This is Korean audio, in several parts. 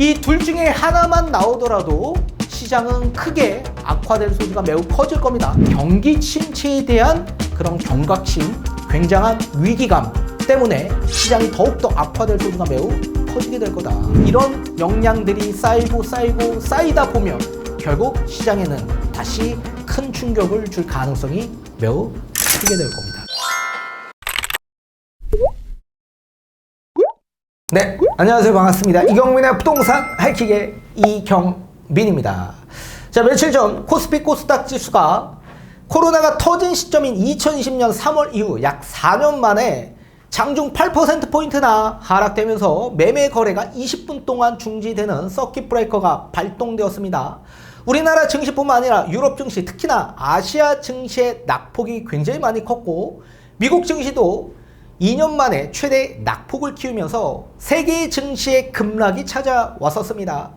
이 둘 중에 하나만 나오더라도 시장은 크게 악화될 소지가 매우 커질 겁니다. 경기 침체에 대한 그런 경각심, 굉장한 위기감 때문에 시장이 더욱더 악화될 소지가 매우 커지게 될 거다. 이런 영향들이 쌓이고 쌓이고 쌓이다 보면 결국 시장에는 다시 큰 충격을 줄 가능성이 매우 크게 될 겁니다. 네, 안녕하세요. 반갑습니다. 이경민의 부동산 하이킥의 이경민입니다. 자, 며칠 전 코스피 코스닥 지수가 코로나가 터진 시점인 2020년 3월 이후 약 4년 만에 장중 8%포인트나 하락되면서 매매 거래가 20분 동안 중지되는 서킷 브레이커가 발동되었습니다. 우리나라 증시뿐만 아니라 유럽 증시, 특히나 아시아 증시의 낙폭이 굉장히 많이 컸고 미국 증시도 2년 만에 최대 낙폭을 키우면서 세계 증시의 급락이 찾아왔었습니다.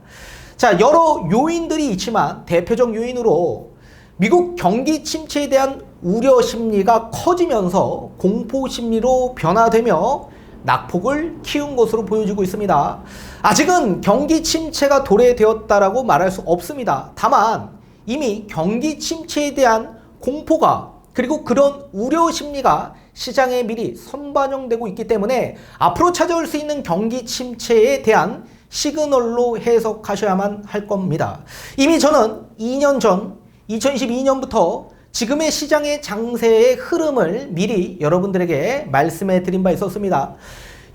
자, 여러 요인들이 있지만 대표적 요인으로 미국 경기 침체에 대한 우려 심리가 커지면서 공포 심리로 변화되며 낙폭을 키운 것으로 보여지고 있습니다. 아직은 경기 침체가 도래되었다라고 말할 수 없습니다. 다만 이미 경기 침체에 대한 공포가 그리고 그런 우려 심리가 시장에 미리 선반영되고 있기 때문에 앞으로 찾아올 수 있는 경기 침체에 대한 시그널로 해석하셔야만 할 겁니다. 이미 저는 2년 전 2022년부터 지금의 시장의 장세의 흐름을 미리 여러분들에게 말씀해 드린 바 있었습니다.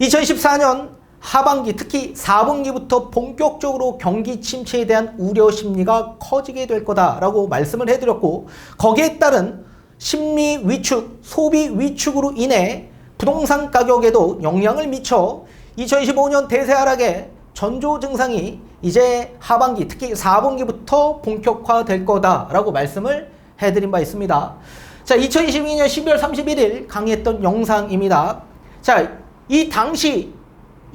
2014년 하반기 특히 4분기부터 본격적으로 경기 침체에 대한 우려 심리가 커지게 될 거다라고 말씀을 해드렸고 거기에 따른 심리 위축, 소비 위축으로 인해 부동산 가격에도 영향을 미쳐 2025년 대세 하락의 전조 증상이 이제 하반기 특히 4분기부터 본격화될 거다라고 말씀을 해드린 바 있습니다. 자, 2022년 12월 31일 강의했던 영상입니다. 자, 이 당시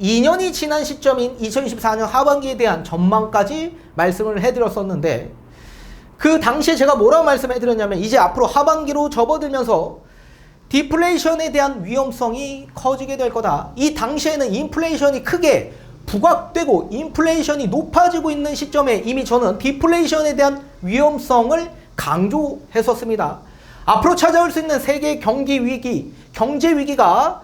2년이 지난 시점인 2024년 하반기에 대한 전망까지 말씀을 해드렸었는데 그 당시에 제가 뭐라고 말씀해 드렸냐면 이제 앞으로 하반기로 접어들면서 디플레이션에 대한 위험성이 커지게 될 거다. 이 당시에는 인플레이션이 크게 부각되고 인플레이션이 높아지고 있는 시점에 이미 저는 디플레이션에 대한 위험성을 강조했었습니다. 앞으로 찾아올 수 있는 세계 경기 위기, 경제 위기가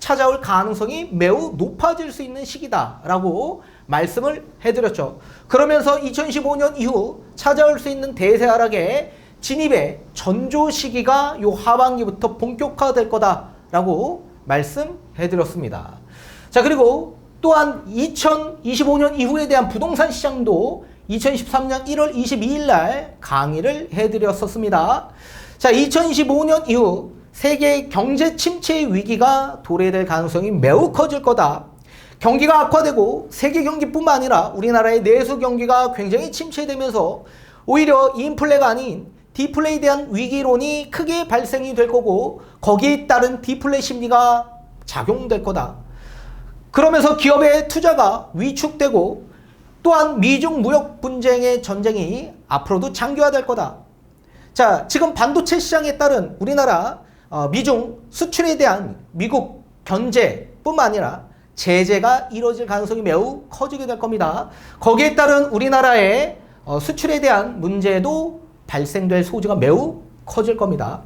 찾아올 가능성이 매우 높아질 수 있는 시기다라고 말씀을 해드렸죠. 그러면서 2015년 이후 찾아올 수 있는 대세 하락의 진입의 전조 시기가 요 하반기부터 본격화될 거다라고 말씀해드렸습니다. 자 그리고 또한 2025년 이후에 대한 부동산 시장도 2023년 1월 22일 날 강의를 해드렸었습니다. 자 2025년 이후 세계 경제 침체의 위기가 도래될 가능성이 매우 커질 거다. 경기가 악화되고 세계 경기뿐만 아니라 우리나라의 내수 경기가 굉장히 침체되면서 오히려 인플레가 아닌 디플레에 대한 위기론이 크게 발생이 될 거고 거기에 따른 디플레 심리가 작용될 거다. 그러면서 기업의 투자가 위축되고 또한 미중 무역 분쟁의 전쟁이 앞으로도 장기화될 거다. 자, 지금 반도체 시장에 따른 우리나라 어, 미중 수출에 대한 미국 견제뿐만 아니라 제재가 이루어질 가능성이 매우 커지게 될 겁니다. 거기에 따른 우리나라의 어, 수출에 대한 문제도 발생될 소지가 매우 커질 겁니다.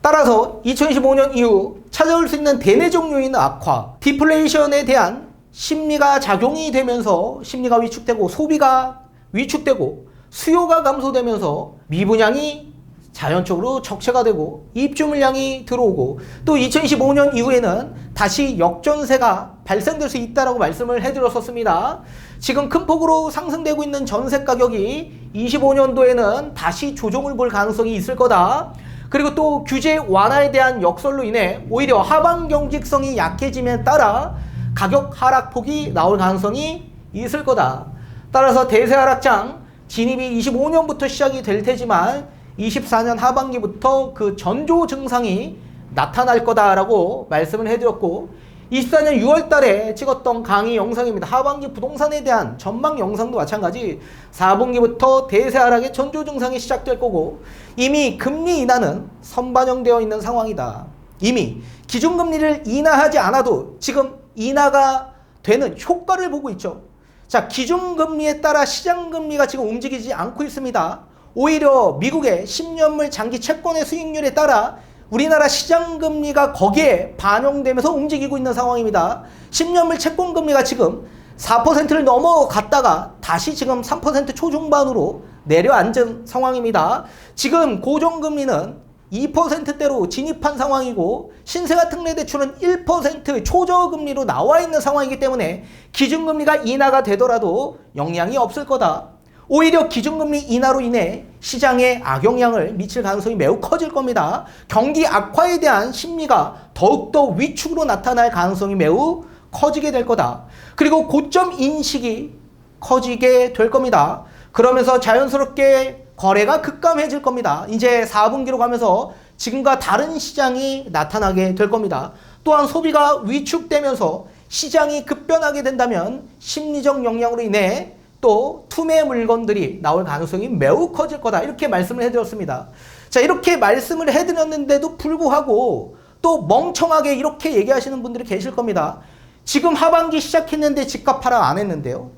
따라서 2025년 이후 찾아올 수 있는 대내적 요인 악화, 디플레이션에 대한 심리가 작용이 되면서 심리가 위축되고 소비가 위축되고 수요가 감소되면서 미분양이 자연적으로 적체가 되고 입주 물량이 들어오고 또 2025년 이후에는 다시 역전세가 발생될 수 있다라고 말씀을 해드렸었습니다. 지금 큰 폭으로 상승되고 있는 전세 가격이 25년도에는 다시 조정을 볼 가능성이 있을 거다. 그리고 또 규제 완화에 대한 역설로 인해 오히려 하방 경직성이 약해짐에 따라 가격 하락폭이 나올 가능성이 있을 거다. 따라서 대세 하락장 진입이 25년부터 시작이 될 테지만 24년 하반기부터 그 전조 증상이 나타날 거다라고 말씀을 해드렸고 24년 6월 달에 찍었던 강의 영상입니다. 하반기 부동산에 대한 전망 영상도 마찬가지 4분기부터 대세 하락의 전조 증상이 시작될 거고 이미 금리 인하는 선반영되어 있는 상황이다. 이미 기준금리를 인하하지 않아도 지금 인하가 되는 효과를 보고 있죠. 자, 기준금리에 따라 시장금리가 지금 움직이지 않고 있습니다. 오히려 미국의 10년물 장기 채권의 수익률에 따라 우리나라 시장 금리가 거기에 반영되면서 움직이고 있는 상황입니다. 10년물 채권 금리가 지금 4%를 넘어갔다가 다시 지금 3% 초중반으로 내려앉은 상황입니다. 지금 고정금리는 2%대로 진입한 상황이고 신생아 특례 대출은 1% 초저금리로 나와 있는 상황이기 때문에 기준금리가 인하가 되더라도 영향이 없을 거다. 오히려 기준금리 인하로 인해 시장에 악영향을 미칠 가능성이 매우 커질 겁니다. 경기 악화에 대한 심리가 더욱더 위축으로 나타날 가능성이 매우 커지게 될 거다. 그리고 고점 인식이 커지게 될 겁니다. 그러면서 자연스럽게 거래가 급감해질 겁니다. 이제 4분기로 가면서 지금과 다른 시장이 나타나게 될 겁니다. 또한 소비가 위축되면서 시장이 급변하게 된다면 심리적 영향으로 인해 또 투매 물건들이 나올 가능성이 매우 커질 거다. 이렇게 말씀을 해드렸습니다. 자, 이렇게 말씀을 해드렸는데도 불구하고 또 멍청하게 이렇게 얘기하시는 분들이 계실 겁니다. 지금 하반기 시작했는데 집값 하락 안 했는데요.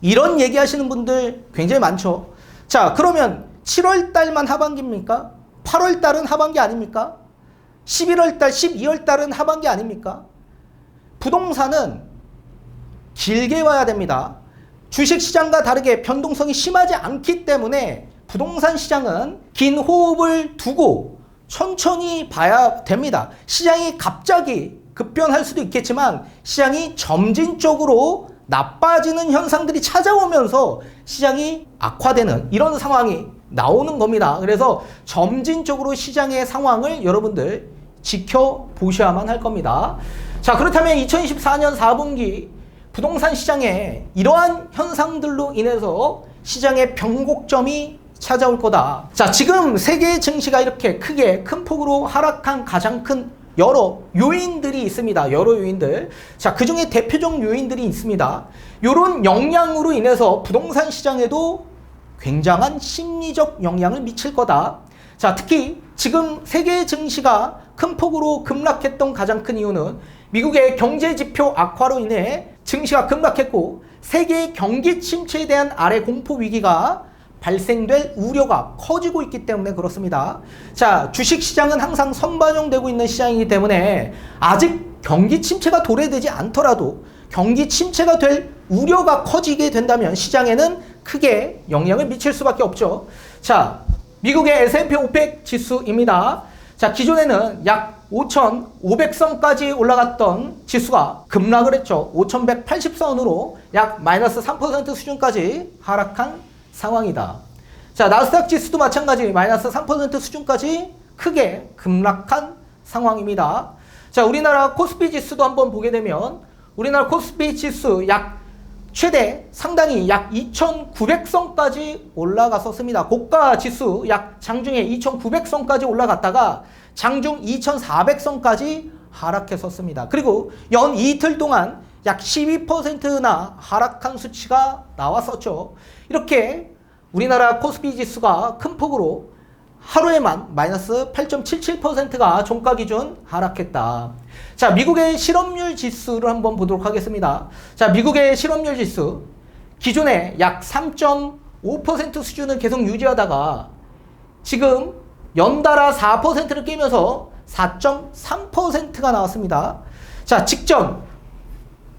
이런 얘기 하시는 분들 굉장히 많죠. 자, 그러면 7월 달만 하반기입니까? 8월 달은 하반기 아닙니까? 11월 달, 12월 달은 하반기 아닙니까? 부동산은 길게 와야 됩니다. 주식 시장과 다르게 변동성이 심하지 않기 때문에 부동산 시장은 긴 호흡을 두고 천천히 봐야 됩니다. 시장이 갑자기 급변할 수도 있겠지만 시장이 점진적으로 나빠지는 현상들이 찾아오면서 시장이 악화되는 이런 상황이 나오는 겁니다. 그래서 점진적으로 시장의 상황을 여러분들 지켜보셔야만 할 겁니다. 자, 그렇다면 2024년 4분기 부동산 시장에 이러한 현상들로 인해서 시장의 변곡점이 찾아올 거다. 자, 지금 세계 증시가 이렇게 크게 큰 폭으로 하락한 가장 큰 여러 요인들이 있습니다. 여러 요인들. 자, 그 중에 대표적 요인들이 있습니다. 이런 영향으로 인해서 부동산 시장에도 굉장한 심리적 영향을 미칠 거다. 자, 특히 지금 세계 증시가 큰 폭으로 급락했던 가장 큰 이유는 미국의 경제 지표 악화로 인해 증시가 급락했고 세계 경기 침체에 대한 아래 공포 위기가 발생될 우려가 커지고 있기 때문에 그렇습니다. 자, 주식 시장은 항상 선반영되고 있는 시장이기 때문에 아직 경기 침체가 도래되지 않더라도 경기 침체가 될 우려가 커지게 된다면 시장에는 크게 영향을 미칠 수밖에 없죠. 자, 미국의 S&P 500 지수입니다. 자, 기존에는 약 5,500선까지 올라갔던 지수가 급락을 했죠. 5,180선으로 약 마이너스 3% 수준까지 하락한 상황이다. 자, 나스닥 지수도 마찬가지 마이너스 3% 수준까지 크게 급락한 상황입니다. 자, 우리나라 코스피 지수도 한번 보게 되면 우리나라 코스피 지수 약 최대 상당히 약 2,900선까지 올라갔었습니다. 고가 지수 약 장중에 2,900선까지 올라갔다가 장중 2,400선까지 하락했었습니다. 그리고 연 이틀 동안 약 12%나 하락한 수치가 나왔었죠. 이렇게 우리나라 코스피 지수가 큰 폭으로 하루에만 마이너스 8.77%가 종가 기준 하락했다. 자, 미국의 실업률 지수를 한번 보도록 하겠습니다. 자, 미국의 실업률 지수 기존에 약 3.5% 수준을 계속 유지하다가 지금 연달아 4%를 깨면서 4.3%가 나왔습니다. 자, 직전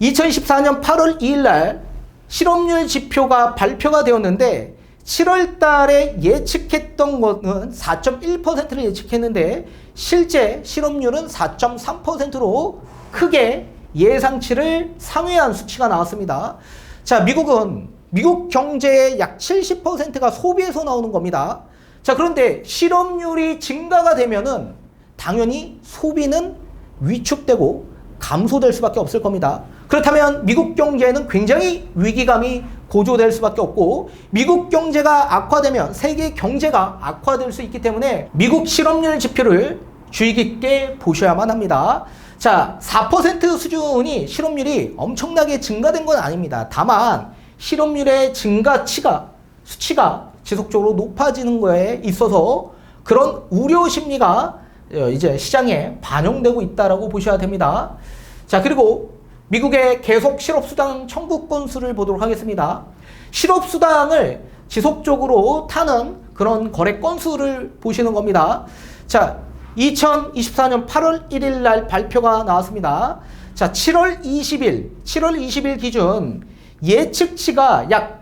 2014년 8월 2일 날 실업률 지표가 발표가 되었는데 7월 달에 예측했던 것은 4.1%를 예측했는데 실제 실업률은 4.3%로 크게 예상치를 상회한 수치가 나왔습니다. 자, 미국은 미국 경제의 약 70%가 소비에서 나오는 겁니다. 자, 그런데 실업률이 증가가 되면은 당연히 소비는 위축되고 감소될 수밖에 없을 겁니다. 그렇다면 미국 경제는 굉장히 위기감이 고조될 수밖에 없고 미국 경제가 악화되면 세계 경제가 악화될 수 있기 때문에 미국 실업률 지표를 주의 깊게 보셔야만 합니다. 자, 4% 수준이 실업률이 엄청나게 증가된 건 아닙니다. 다만 실업률의 증가치가 수치가 지속적으로 높아지는 거에 있어서 그런 우려 심리가 어, 이제 시장에 반영되고 있다라고 보셔야 됩니다. 자, 그리고 미국의 계속 실업수당 청구 건수를 보도록 하겠습니다. 실업수당을 지속적으로 타는 그런 거래 건수를 보시는 겁니다. 자, 2024년 8월 1일 날 발표가 나왔습니다. 자, 7월 20일, 7월 20일 기준 예측치가 약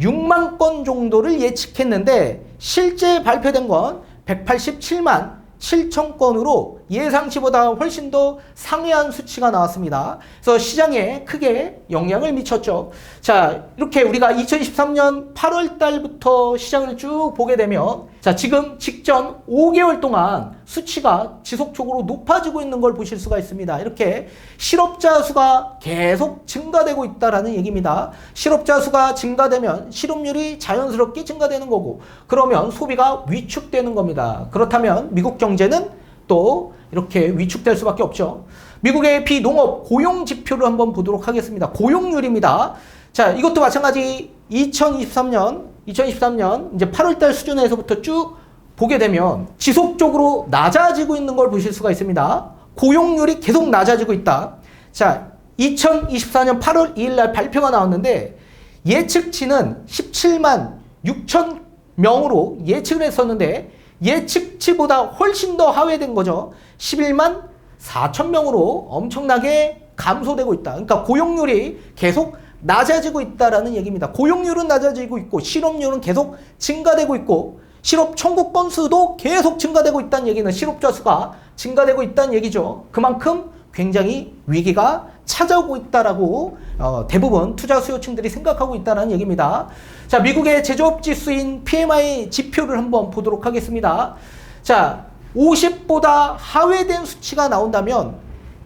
186만 건 정도를 예측했는데 실제 발표된 건 187만 7천 건으로 예상치보다 훨씬 더 상회한 수치가 나왔습니다. 그래서 시장에 크게 영향을 미쳤죠. 자, 이렇게 우리가 2023년 8월 달부터 시장을 쭉 보게 되면 자, 지금 직전 5개월 동안 수치가 지속적으로 높아지고 있는 걸 보실 수가 있습니다. 이렇게 실업자 수가 계속 증가되고 있다라는 얘기입니다. 실업자 수가 증가되면 실업률이 자연스럽게 증가되는 거고 그러면 소비가 위축되는 겁니다. 그렇다면 미국 경제는 또 이렇게 위축될 수밖에 없죠. 미국의 비농업 고용 지표를 한번 보도록 하겠습니다. 고용률입니다. 자, 이것도 마찬가지 2023년 2023년 이제 8월 달 수준에서부터 쭉 보게 되면 지속적으로 낮아지고 있는 걸 보실 수가 있습니다. 고용률이 계속 낮아지고 있다. 자, 2024년 8월 2일 날 발표가 나왔는데 예측치는 17만 6천 명으로 예측을 했었는데 예측치보다 훨씬 더 하회된 거죠. 11만 4천 명으로 엄청나게 감소되고 있다. 그러니까 고용률이 계속 낮아지고 있다라는 얘기입니다. 고용률은 낮아지고 있고 실업률은 계속 증가되고 있고 실업 청구 건수도 계속 증가되고 있다는 얘기는 실업자 수가 증가되고 있다는 얘기죠. 그만큼 굉장히 위기가 찾아오고 있다라고 어, 대부분 투자 수요층들이 생각하고 있다는 얘기입니다. 자, 미국의 제조업 지수인 PMI 지표를 한번 보도록 하겠습니다. 자, 50보다 하회된 수치가 나온다면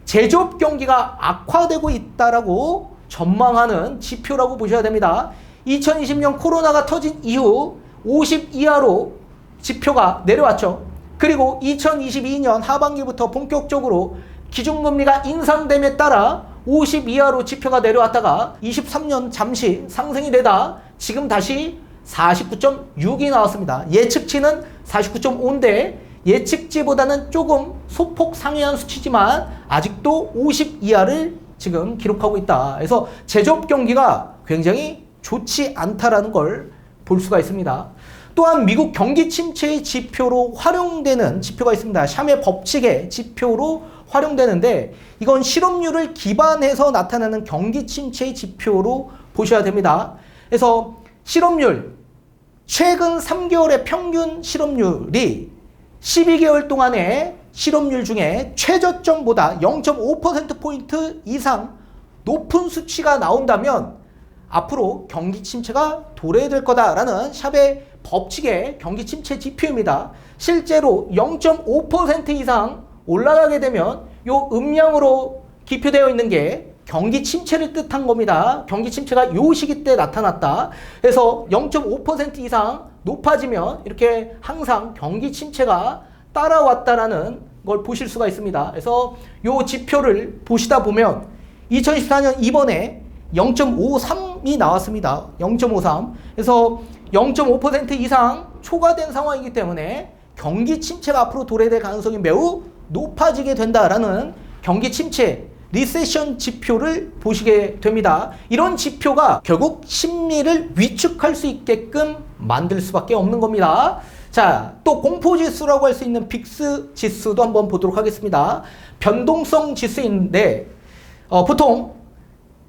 제조업 경기가 악화되고 있다라고 전망하는 지표라고 보셔야 됩니다. 2020년 코로나가 터진 이후 50 이하로 지표가 내려왔죠. 그리고 2022년 하반기부터 본격적으로 기준금리가 인상됨에 따라 50 이하로 지표가 내려왔다가 23년 잠시 상승이 되다 지금 다시 49.6이 나왔습니다. 예측치는 49.5인데 예측치보다는 조금 소폭 상회한 수치지만 아직도 50 이하를 지금 기록하고 있다. 그래서 제조업 경기가 굉장히 좋지 않다라는 걸 볼 수가 있습니다. 또한 미국 경기 침체의 지표로 활용되는 지표가 있습니다. 샴의 법칙의 지표로 활용되는데 이건 실업률을 기반해서 나타나는 경기 침체의 지표로 보셔야 됩니다. 그래서 실업률 최근 3개월의 평균 실업률이 12개월 동안의 실업률 중에 최저점보다 0.5%포인트 이상 높은 수치가 나온다면 앞으로 경기 침체가 도래될 거다라는 샵의 법칙의 경기 침체 지표입니다. 실제로 0.5% 이상 올라가게 되면 요 음량으로 기표되어 있는 게 경기 침체를 뜻한 겁니다. 경기 침체가 요 시기 때 나타났다. 그래서 0.5% 이상 높아지면 이렇게 항상 경기 침체가 따라왔다라는 걸 보실 수가 있습니다. 그래서 요 지표를 보시다 보면 2014년 이번에 0.53이 나왔습니다. 0.53. 그래서 0.5% 이상 초과된 상황이기 때문에 경기 침체가 앞으로 도래될 가능성이 매우 높아지게 된다라는 경기 침체 리세션 지표를 보시게 됩니다. 이런 지표가 결국 심리를 위축할 수 있게끔 만들 수밖에 없는 겁니다. 자, 또 공포 지수라고 할 수 있는 빅스 지수도 한번 보도록 하겠습니다. 변동성 지수인데 어, 보통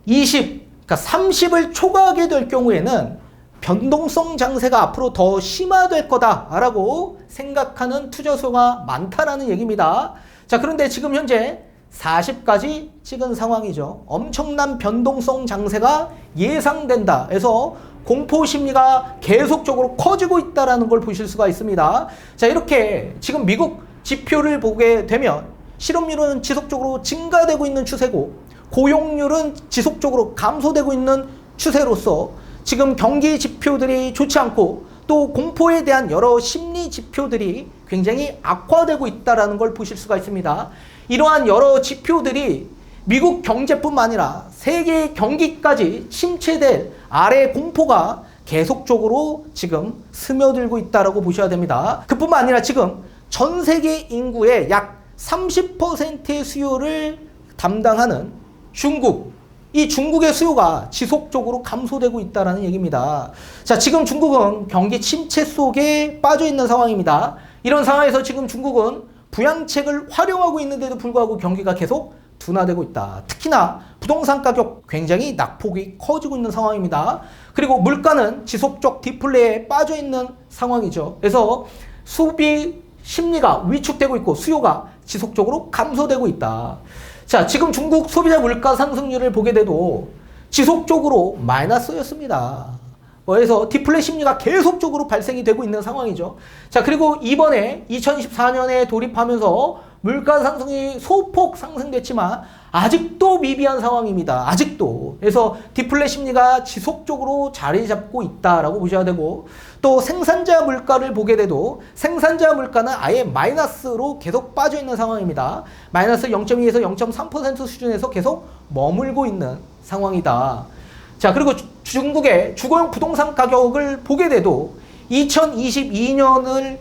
20, 그러니까 30을 초과하게 될 경우에는 변동성 장세가 앞으로 더 심화될 거다라고 생각하는 투자수가 많다라는 얘기입니다. 자, 그런데 지금 현재 40까지 찍은 상황이죠. 엄청난 변동성 장세가 예상된다. 그래서 공포 심리가 계속적으로 커지고 있다라는 걸 보실 수가 있습니다. 자, 이렇게 지금 미국 지표를 보게 되면 실업률은 지속적으로 증가되고 있는 추세고 고용률은 지속적으로 감소되고 있는 추세로서 지금 경기 지표들이 좋지 않고 또 공포에 대한 여러 심리 지표들이 굉장히 악화되고 있다라는 걸 보실 수가 있습니다. 이러한 여러 지표들이 미국 경제뿐만 아니라 세계 경기까지 침체될 아래 공포가 계속적으로 지금 스며들고 있다라고 보셔야 됩니다. 그뿐만 아니라 지금 전 세계 인구의 약 30%의 수요를 담당하는 중국 이 중국의 수요가 지속적으로 감소되고 있다라는 얘기입니다. 자, 지금 중국은 경기 침체 속에 빠져 있는 상황입니다. 이런 상황에서 지금 중국은 부양책을 활용하고 있는데도 불구하고 경기가 계속 둔화되고 있다. 특히나 부동산 가격 굉장히 낙폭이 커지고 있는 상황입니다. 그리고 물가는 지속적 디플레에 빠져 있는 상황이죠. 그래서 소비 심리가 위축되고 있고 수요가 지속적으로 감소되고 있다. 자, 지금 중국 소비자 물가 상승률을 보게 돼도 지속적으로 마이너스였습니다. 그래서 디플레 심리가 계속적으로 발생이 되고 있는 상황이죠. 자, 그리고 이번에 2024년에 돌입하면서 물가 상승이 소폭 상승됐지만 아직도 미비한 상황입니다. 아직도. 그래서 디플레 심리가 지속적으로 자리 잡고 있다라고 보셔야 되고 또 생산자 물가를 보게 돼도 생산자 물가는 아예 마이너스로 계속 빠져 있는 상황입니다. 마이너스 0.2에서 0.3% 수준에서 계속 머물고 있는 상황이다. 자, 그리고 주- 중국의 주거용 부동산 가격을 보게 돼도 2022년을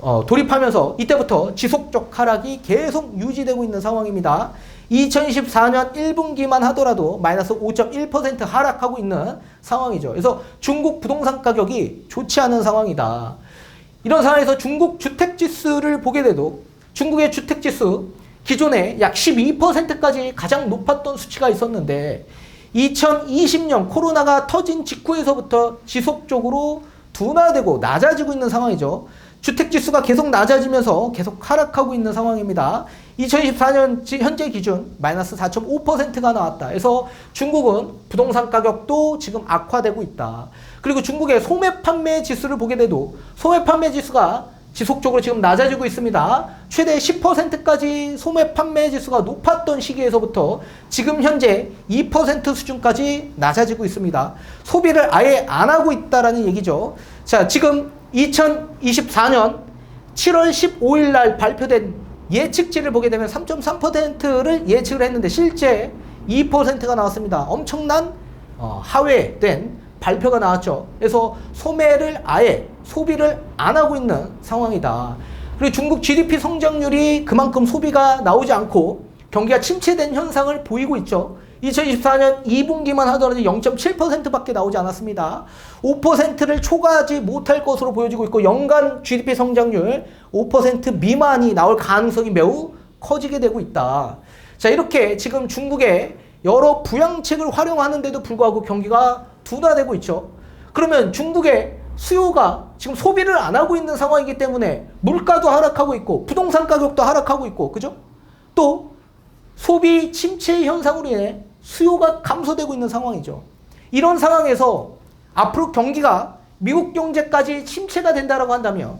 어, 돌입하면서 이때부터 지속적 하락이 계속 유지되고 있는 상황입니다. 2024년 1분기만 하더라도 마이너스 5.1% 하락하고 있는 상황이죠. 그래서 중국 부동산 가격이 좋지 않은 상황이다. 이런 상황에서 중국 주택 지수를 보게 돼도 중국의 주택 지수 기존에 약 12%까지 가장 높았던 수치가 있었는데 2020년 코로나가 터진 직후에서부터 지속적으로 둔화되고 낮아지고 있는 상황이죠. 주택 지수가 계속 낮아지면서 계속 하락하고 있는 상황입니다. 2024년 지- 현재 기준 마이너스 4.5%가 나왔다. 그래서 중국은 부동산 가격도 지금 악화되고 있다. 그리고 중국의 소매 판매 지수를 보게 돼도 소매 판매 지수가 지속적으로 지금 낮아지고 있습니다. 최대 10%까지 소매 판매 지수가 높았던 시기에서부터 지금 현재 2% 수준까지 낮아지고 있습니다. 소비를 아예 안 하고 있다라는 얘기죠. 자, 지금 2024년 7월 15일 날 발표된 예측치를 보게 되면 3.3%를 예측을 했는데 실제 2%가 나왔습니다. 엄청난 어, 하회된 발표가 나왔죠. 그래서 소매를 아예 소비를 안 하고 있는 상황이다. 그리고 중국 GDP 성장률이 그만큼 소비가 나오지 않고 경기가 침체된 현상을 보이고 있죠. 2024년 2분기만 하더라도 0.7%밖에 나오지 않았습니다. 5%를 초과하지 못할 것으로 보여지고 있고 연간 GDP 성장률 5% 미만이 나올 가능성이 매우 커지게 되고 있다. 자, 이렇게 지금 중국의 여러 부양책을 활용하는데도 불구하고 경기가 둔화되고 있죠. 그러면 중국의 수요가 지금 소비를 안 하고 있는 상황이기 때문에 물가도 하락하고 있고 부동산 가격도 하락하고 있고 그죠? 또 소비 침체 현상으로 인해 수요가 감소되고 있는 상황이죠. 이런 상황에서 앞으로 경기가 미국 경제까지 침체가 된다라고 한다면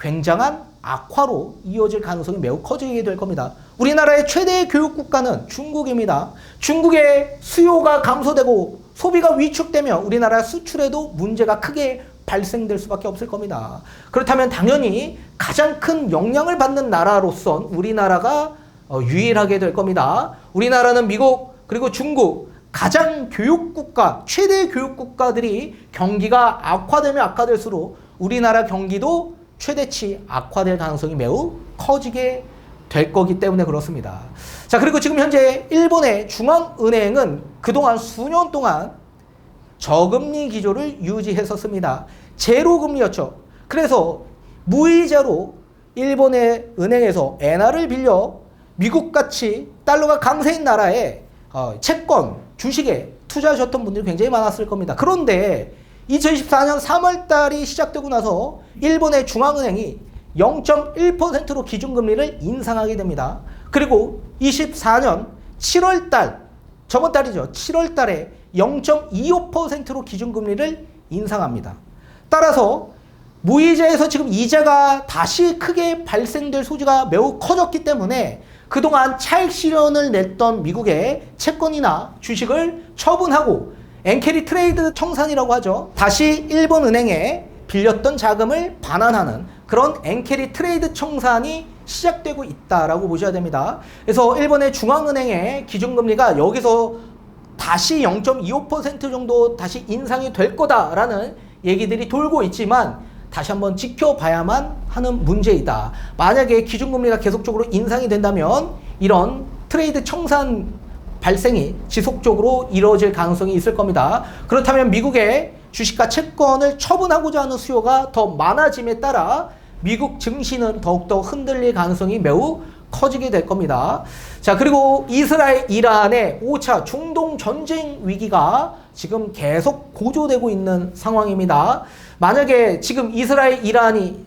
굉장한 악화로 이어질 가능성이 매우 커지게 될 겁니다. 우리나라의 최대 교육 국가는 중국입니다. 중국의 수요가 감소되고 소비가 위축되면 우리나라 수출에도 문제가 크게 발생될 수밖에 없을 겁니다. 그렇다면 당연히 가장 큰 영향을 받는 나라로선 우리나라가 어, 유일하게 될 겁니다. 우리나라는 미국 그리고 중국 가장 교육 국가 최대 교육 국가들이 경기가 악화되면 악화될수록 우리나라 경기도 최대치 악화될 가능성이 매우 커지게 될 거기 때문에 그렇습니다. 자 그리고 지금 현재 일본의 중앙은행은 그동안 수년 동안 저금리 기조를 유지했었습니다. 제로 금리였죠. 그래서 무이자로 일본의 은행에서 엔화를 빌려 미국 같이 달러가 강세인 나라에 어, 채권, 주식에 투자하셨던 분들이 굉장히 많았을 겁니다. 그런데 2024년 3월 달이 시작되고 나서 일본의 중앙은행이 0.1%로 기준금리를 인상하게 됩니다. 그리고 24년 7월 달, 저번 달이죠. 7월 달에 0.25%로 기준금리를 인상합니다. 따라서 무이자에서 지금 이자가 다시 크게 발생될 소지가 매우 커졌기 때문에 그동안 차익 실현을 냈던 미국의 채권이나 주식을 처분하고 엔캐리 트레이드 청산이라고 하죠. 다시 일본 은행에 빌렸던 자금을 반환하는 그런 엔캐리 트레이드 청산이 시작되고 있다라고 보셔야 됩니다. 그래서 일본의 중앙은행의 기준금리가 여기서 다시 0.25% 정도 다시 인상이 될 거다라는 얘기들이 돌고 있지만 다시 한번 지켜봐야만 하는 문제이다. 만약에 기준금리가 계속적으로 인상이 된다면 이런 트레이드 청산 발생이 지속적으로 이루어질 가능성이 있을 겁니다. 그렇다면 미국의 주식과 채권을 처분하고자 하는 수요가 더 많아짐에 따라 미국 증시는 더욱더 흔들릴 가능성이 매우 커지게 될 겁니다. 자, 그리고 이스라엘, 이란의 5차 중동 전쟁 위기가 지금 계속 고조되고 있는 상황입니다. 만약에 지금 이스라엘, 이란이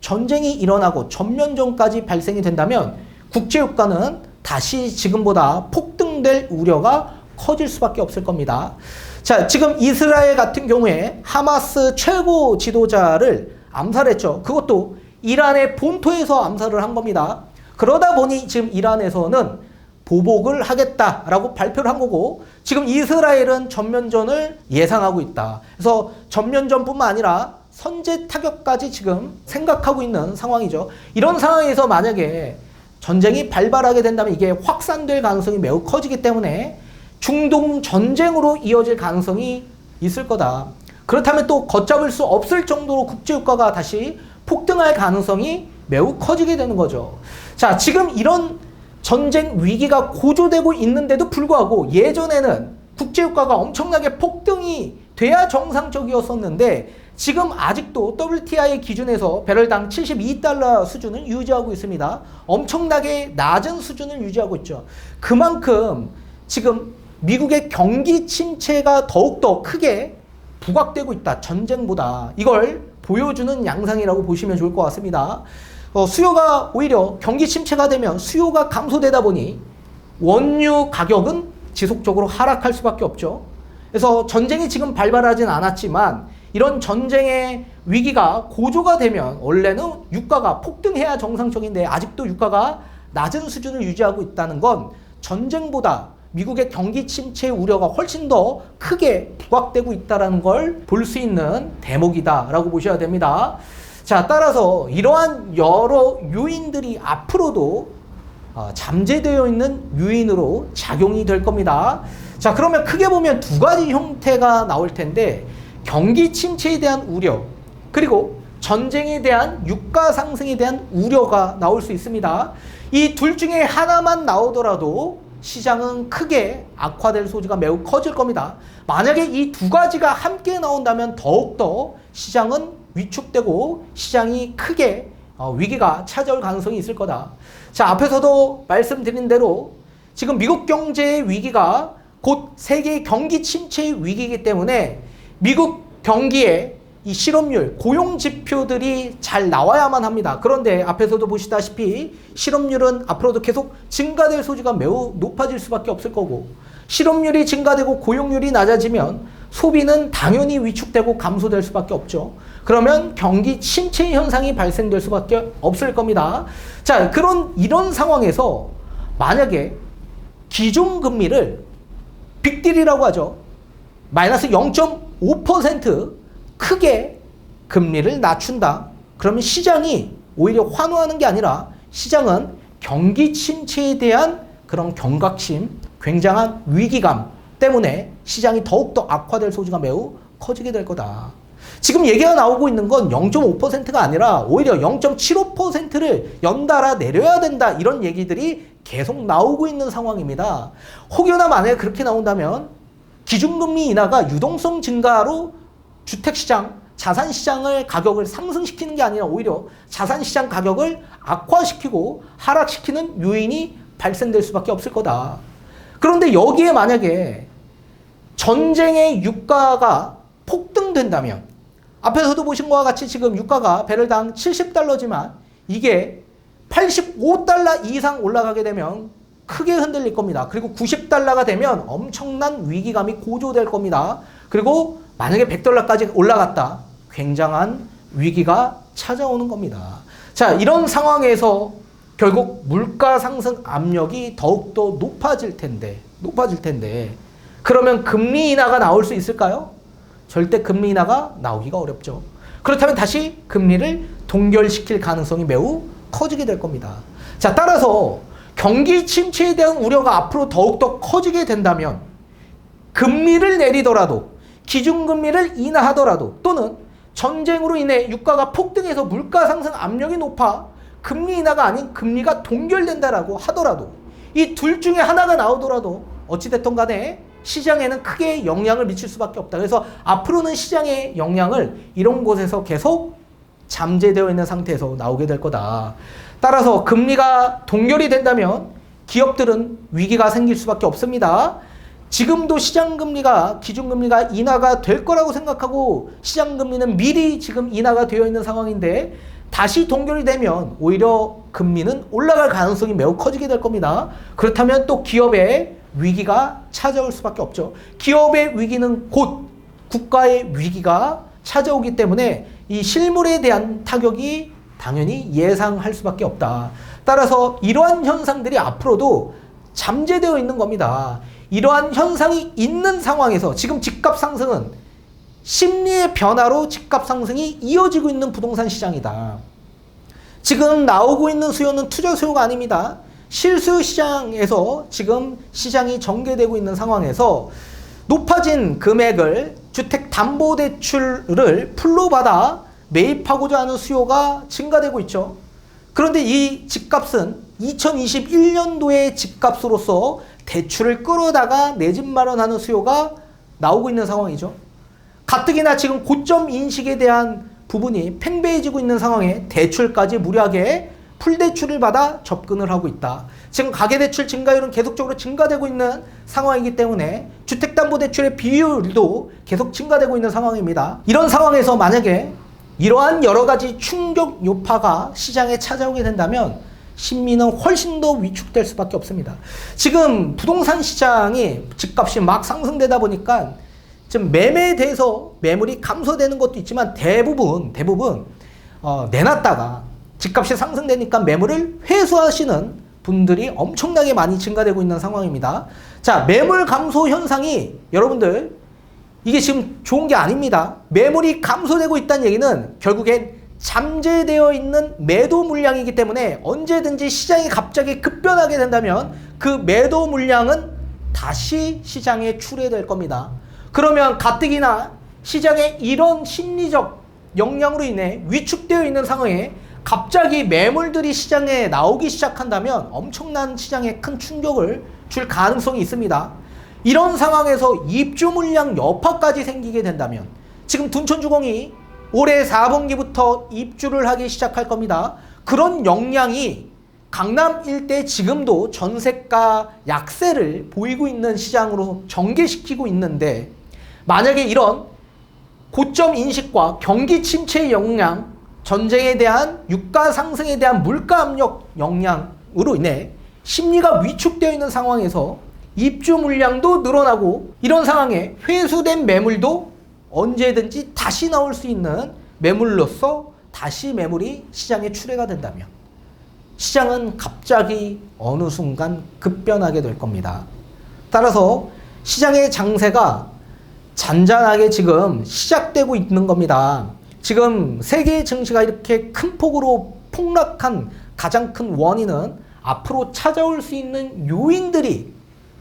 전쟁이 일어나고 전면전까지 발생이 된다면 국제유가는 다시 지금보다 폭등될 우려가 커질 수밖에 없을 겁니다. 자, 지금 이스라엘 같은 경우에 하마스 최고 지도자를 암살했죠. 그것도 이란의 본토에서 암살을 한 겁니다. 그러다 보니 지금 이란에서는 보복을 하겠다라고 발표를 한 거고 지금 이스라엘은 전면전을 예상하고 있다. 그래서 전면전뿐만 아니라 선제 타격까지 지금 생각하고 있는 상황이죠. 이런 상황에서 만약에 전쟁이 발발하게 된다면 이게 확산될 가능성이 매우 커지기 때문에 중동 전쟁으로 이어질 가능성이 있을 거다. 그렇다면 또 걷잡을 수 없을 정도로 국제유가가 다시 폭등할 가능성이 매우 커지게 되는 거죠. 자, 지금 이런 전쟁 위기가 고조되고 있는데도 불구하고 예전에는 국제유가가 엄청나게 폭등이 돼야 정상적이었었는데 지금 아직도 WTI 기준에서 배럴당 72달러 수준을 유지하고 있습니다. 엄청나게 낮은 수준을 유지하고 있죠. 그만큼 지금 미국의 경기 침체가 더욱더 크게 부각되고 있다. 전쟁보다. 이걸 보여주는 양상이라고 보시면 좋을 것 같습니다. 어, 수요가 오히려 경기 침체가 되면 수요가 감소되다 보니 원유 가격은 지속적으로 하락할 수밖에 없죠. 그래서 전쟁이 지금 발발하진 않았지만 이런 전쟁의 위기가 고조가 되면 원래는 유가가 폭등해야 정상적인데 아직도 유가가 낮은 수준을 유지하고 있다는 건 전쟁보다 미국의 경기 침체 우려가 훨씬 더 크게 부각되고 있다는 걸 볼 수 있는 대목이다라고 보셔야 됩니다. 자, 따라서 이러한 여러 요인들이 앞으로도 어, 잠재되어 있는 요인으로 작용이 될 겁니다. 자, 그러면 크게 보면 두 가지 형태가 나올 텐데 경기 침체에 대한 우려 그리고 전쟁에 대한 유가 상승에 대한 우려가 나올 수 있습니다. 이 둘 중에 하나만 나오더라도 시장은 크게 악화될 소지가 매우 커질 겁니다. 만약에 이 두 가지가 함께 나온다면 더욱더 시장은 위축되고 시장이 크게 어, 위기가 찾아올 가능성이 있을 거다. 자, 앞에서도 말씀드린 대로 지금 미국 경제의 위기가 곧 세계 경기 침체의 위기이기 때문에 미국 경기에 이 실업률, 고용 지표들이 잘 나와야만 합니다. 그런데 앞에서도 보시다시피 실업률은 앞으로도 계속 증가될 소지가 매우 높아질 수밖에 없을 거고 실업률이 증가되고 고용률이 낮아지면 소비는 당연히 위축되고 감소될 수밖에 없죠. 그러면 경기 침체 현상이 발생될 수밖에 없을 겁니다. 자, 그런 이런 상황에서 만약에 기존 금리를 빅딜이라고 하죠. 마이너스 0.5% 크게 금리를 낮춘다. 그러면 시장이 오히려 환호하는 게 아니라 시장은 경기 침체에 대한 그런 경각심, 굉장한 위기감 때문에 시장이 더욱더 악화될 소지가 매우 커지게 될 거다. 지금 얘기가 나오고 있는 건 0.5%가 아니라 오히려 0.75%를 연달아 내려야 된다. 이런 얘기들이 계속 나오고 있는 상황입니다. 혹여나 만약에 그렇게 나온다면 기준금리 인하가 유동성 증가로 주택시장, 자산시장을 가격을 상승시키는 게 아니라 오히려 자산시장 가격을 악화시키고 하락시키는 요인이 발생될 수밖에 없을 거다. 그런데 여기에 만약에 전쟁의 유가가 폭등된다면 앞에서도 보신 것과 같이 지금 유가가 배럴당 70달러지만 이게 85달러 이상 올라가게 되면 크게 흔들릴 겁니다. 그리고 90달러가 되면 엄청난 위기감이 고조될 겁니다. 그리고 만약에 100달러까지 올라갔다. 굉장한 위기가 찾아오는 겁니다. 자, 이런 상황에서 결국 물가 상승 압력이 더욱더 높아질 텐데, 높아질 텐데, 그러면 금리 인하가 나올 수 있을까요? 절대 금리 인하가 나오기가 어렵죠. 그렇다면 다시 금리를 동결시킬 가능성이 매우 커지게 될 겁니다. 자, 따라서 경기 침체에 대한 우려가 앞으로 더욱더 커지게 된다면 금리를 내리더라도 기준금리를 인하하더라도 또는 전쟁으로 인해 유가가 폭등해서 물가 상승 압력이 높아 금리 인하가 아닌 금리가 동결된다라고 하더라도 이 둘 중에 하나가 나오더라도 어찌됐든 간에 시장에는 크게 영향을 미칠 수밖에 없다. 그래서 앞으로는 시장의 영향을 이런 곳에서 계속 잠재되어 있는 상태에서 나오게 될 거다. 따라서 금리가 동결이 된다면 기업들은 위기가 생길 수밖에 없습니다. 지금도 시장금리가 기준금리가 인하가 될 거라고 생각하고 시장금리는 미리 지금 인하가 되어 있는 상황인데 다시 동결이 되면 오히려 금리는 올라갈 가능성이 매우 커지게 될 겁니다. 그렇다면 또 기업의 위기가 찾아올 수밖에 없죠. 기업의 위기는 곧 국가의 위기가 찾아오기 때문에 이 실물에 대한 타격이 당연히 예상할 수밖에 없다. 따라서 이러한 현상들이 앞으로도 잠재되어 있는 겁니다. 이러한 현상이 있는 상황에서 지금 집값 상승은 심리의 변화로 집값 상승이 이어지고 있는 부동산 시장이다. 지금 나오고 있는 수요는 투자 수요가 아닙니다. 실수 시장에서 지금 시장이 전개되고 있는 상황에서 높아진 금액을 주택 담보 대출을 풀로 받아 매입하고자 하는 수요가 증가되고 있죠. 그런데 이 집값은 2021년도의 집값으로서 대출을 끌어다가 내 집 마련하는 수요가 나오고 있는 상황이죠. 가뜩이나 지금 고점 인식에 대한 부분이 팽배해지고 있는 상황에 대출까지 무리하게 풀대출을 받아 접근을 하고 있다. 지금 가계대출 증가율은 계속적으로 증가되고 있는 상황이기 때문에 주택담보대출의 비율도 계속 증가되고 있는 상황입니다. 이런 상황에서 만약에 이러한 여러 가지 충격 요파가 시장에 찾아오게 된다면 심리는 훨씬 더 위축될 수밖에 없습니다. 지금 부동산 시장이 집값이 막 상승되다 보니까 지금 매매에 대해서 매물이 감소되는 것도 있지만 대부분 대부분 어, 내놨다가 집값이 상승되니까 매물을 회수하시는 분들이 엄청나게 많이 증가되고 있는 상황입니다. 자, 매물 감소 현상이 여러분들 이게 지금 좋은 게 아닙니다. 매물이 감소되고 있다는 얘기는 결국엔 잠재되어 있는 매도 물량이기 때문에 언제든지 시장이 갑자기 급변하게 된다면 그 매도 물량은 다시 시장에 출회될 겁니다. 그러면 가뜩이나 시장의 이런 심리적 영향으로 인해 위축되어 있는 상황에 갑자기 매물들이 시장에 나오기 시작한다면 엄청난 시장에 큰 충격을 줄 가능성이 있습니다. 이런 상황에서 입주 물량 여파까지 생기게 된다면 지금 둔촌주공이 올해 4분기부터 입주를 하기 시작할 겁니다. 그런 역량이 강남 일대 지금도 전세가 약세를 보이고 있는 시장으로 전개시키고 있는데 만약에 이런 고점 인식과 경기 침체의 영향, 전쟁에 대한 유가 상승에 대한 물가 압력 영향으로 인해 심리가 위축되어 있는 상황에서 입주 물량도 늘어나고 이런 상황에 회수된 매물도 언제든지 다시 나올 수 있는 매물로서 다시 매물이 시장에 출회가 된다면 시장은 갑자기 어느 순간 급변하게 될 겁니다. 따라서 시장의 장세가 잔잔하게 지금 시작되고 있는 겁니다. 지금 세계 증시가 이렇게 큰 폭으로 폭락한 가장 큰 원인은 앞으로 찾아올 수 있는 요인들이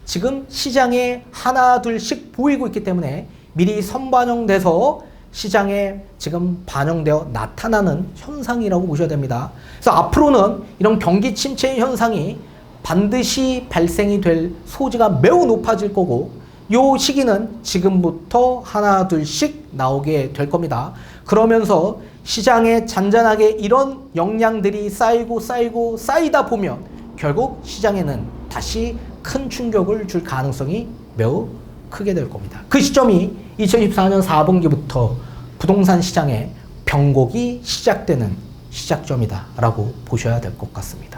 지금 시장에 하나 둘씩 보이고 있기 때문에 미리 선반영돼서 시장에 지금 반영되어 나타나는 현상이라고 보셔야 됩니다. 그래서 앞으로는 이런 경기 침체 현상이 반드시 발생이 될 소지가 매우 높아질 거고 요 시기는 지금부터 하나 둘씩 나오게 될 겁니다. 그러면서 시장에 잔잔하게 이런 역량들이 쌓이고 쌓이고 쌓이다 보면 결국 시장에는 다시 큰 충격을 줄 가능성이 매우 크게 될 겁니다. 그 시점이 2024년 4분기부터 부동산 시장의 변곡이 시작되는 시작점이다라고 보셔야 될 것 같습니다.